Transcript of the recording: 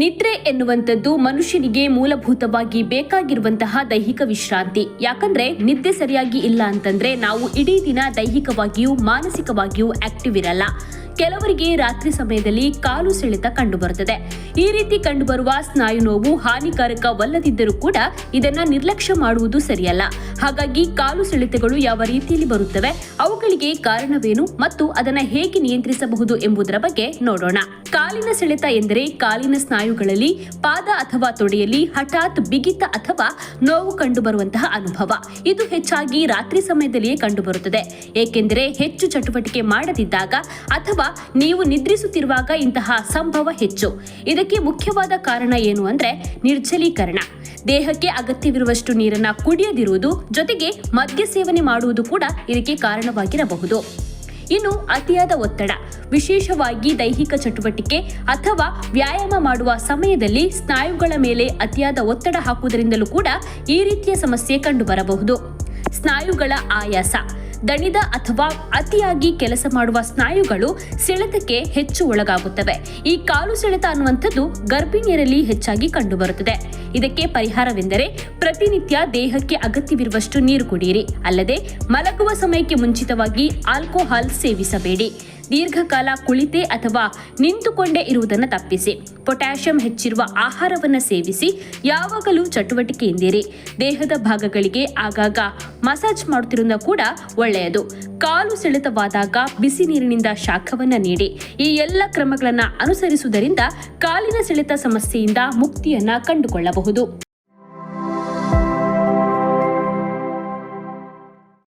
ನಿದ್ರೆ ಎನ್ನುವಂಥದ್ದು ಮನುಷ್ಯನಿಗೆ ಮೂಲಭೂತವಾಗಿ ಬೇಕಾಗಿರುವಂತಹ ದೈಹಿಕ ವಿಶ್ರಾಂತಿ. ಯಾಕಂದ್ರೆ ನಿದ್ದೆ ಸರಿಯಾಗಿ ಇಲ್ಲ ಅಂತಂದ್ರೆ ನಾವು ಇಡೀ ದಿನ ದೈಹಿಕವಾಗಿಯೂ ಮಾನಸಿಕವಾಗಿಯೂ ಆಕ್ಟಿವ್ ಇರಲ್ಲ. ಕೆಲವರಿಗೆ ರಾತ್ರಿ ಸಮಯದಲ್ಲಿ ಕಾಲು ಸೆಳೆತ ಕಂಡುಬರುತ್ತದೆ. ಈ ರೀತಿ ಕಂಡುಬರುವ ಸ್ನಾಯು ನೋವು ಹಾನಿಕಾರಕವಲ್ಲದಿದ್ದರೂ ಕೂಡ ಇದನ್ನ ನಿರ್ಲಕ್ಷ್ಯ ಮಾಡುವುದು ಸರಿಯಲ್ಲ. ಹಾಗಾಗಿ ಕಾಲು ಸೆಳೆತಗಳು ಯಾವ ರೀತಿಯಲ್ಲಿ ಬರುತ್ತವೆ, ಅವುಗಳಿಗೆ ಕಾರಣವೇನು ಮತ್ತು ಅದನ್ನ ಹೇಗೆ ನಿಯಂತ್ರಿಸಬಹುದು ಎಂಬುದರ ಬಗ್ಗೆ ನೋಡೋಣ. ಕಾಲಿನ ಸೆಳೆತ ಎಂದರೆ ಕಾಲಿನ ಸ್ನಾಯುಗಳಲ್ಲಿ ಪಾದ ಅಥವಾ ತೊಡೆಯಲ್ಲಿ ಹಠಾತ್ ಬಿಗಿತ ಅಥವಾ ನೋವು ಕಂಡುಬರುವಂತಹ ಅನುಭವ. ಇದು ಹೆಚ್ಚಾಗಿ ರಾತ್ರಿ ಸಮಯದಲ್ಲಿಯೇ ಕಂಡುಬರುತ್ತದೆ. ಏಕೆಂದರೆ ಹೆಚ್ಚು ಚಟುವಟಿಕೆ ಮಾಡದಿದ್ದಾಗ ಅಥವಾ ನೀವು ನಿದ್ರಿಸುತ್ತಿರುವಾಗ ಇಂತಹ ಸಂಭವ ಹೆಚ್ಚು. ಇದಕ್ಕೆ ಮುಖ್ಯವಾದ ಕಾರಣ ಏನು ಅಂದ್ರೆ ನಿರ್ಜಲೀಕರಣ. ದೇಹಕ್ಕೆ ಅಗತ್ಯವಿರುವಷ್ಟು ನೀರನ್ನ ಕುಡಿಯದಿರುವುದು, ಜೊತೆಗೆ ಮದ್ಯ ಸೇವನೆ ಮಾಡುವುದು ಕೂಡ ಇದಕ್ಕೆ ಕಾರಣವಾಗಿರಬಹುದು. ಇನ್ನು ಅತಿಯಾದ ಒತ್ತಡ, ವಿಶೇಷವಾಗಿ ದೈಹಿಕ ಚಟುವಟಿಕೆ ಅಥವಾ ವ್ಯಾಯಾಮ ಮಾಡುವ ಸಮಯದಲ್ಲಿ ಸ್ನಾಯುಗಳ ಮೇಲೆ ಅತಿಯಾದ ಒತ್ತಡ ಹಾಕುವುದರಿಂದಲೂ ಕೂಡ ಈ ರೀತಿಯ ಸಮಸ್ಯೆ ಕಂಡುಬರಬಹುದು. ಸ್ನಾಯುಗಳ ಆಯಾಸ ದಣಿದ ಅಥವಾ ಅತಿಯಾಗಿ ಕೆಲಸ ಮಾಡುವ ಸ್ನಾಯುಗಳು ಸೆಳೆತಕ್ಕೆ ಹೆಚ್ಚು ಒಳಗಾಗುತ್ತವೆ. ಈ ಕಾಲು ಸೆಳೆತ ಅನ್ನುವಂಥದ್ದು ಗರ್ಭಿಣಿಯರಲ್ಲಿ ಹೆಚ್ಚಾಗಿ ಕಂಡುಬರುತ್ತದೆ. ಇದಕ್ಕೆ ಪರಿಹಾರವೆಂದರೆ ಪ್ರತಿನಿತ್ಯ ದೇಹಕ್ಕೆ ಅಗತ್ಯವಿರುವಷ್ಟು ನೀರು ಕುಡಿಯಿರಿ ಅಲ್ಲದೆ ಮಲಗುವ ಸಮಯಕ್ಕೆ ಮುಂಚಿತವಾಗಿ ಆಲ್ಕೋಹಾಲ್ ಸೇವಿಸಬೇಡಿ. ದೀರ್ಘಕಾಲ ಕುಳಿತೇ ಅಥವಾ ನಿಂತುಕೊಂಡೇ ಇರುವುದನ್ನು ತಪ್ಪಿಸಿ. ಪೊಟ್ಯಾಷಿಯಂ ಹೆಚ್ಚಿರುವ ಆಹಾರವನ್ನು ಸೇವಿಸಿ ಯಾವಾಗಲೂ ಚಟುವಟಿಕೆಯಿಂದಿರಿ ದೇಹದ ಭಾಗಗಳಿಗೆ ಆಗಾಗ ಮಸಾಜ್ ಮಾಡುತ್ತಿರುವುದ ಕೂಡ ಒಳ್ಳೆಯದು. ಕಾಲು ಸೆಳೆತವಾದಾಗ ಬಿಸಿ ನೀರಿನಿಂದ ಶಾಖವನ್ನು ನೀಡಿ. ಈ ಎಲ್ಲ ಕ್ರಮಗಳನ್ನು ಅನುಸರಿಸುವುದರಿಂದ ಕಾಲಿನ ಸೆಳೆತ ಸಮಸ್ಯೆಯಿಂದ ಮುಕ್ತಿಯನ್ನ ಕಂಡುಕೊಳ್ಳಬಹುದು.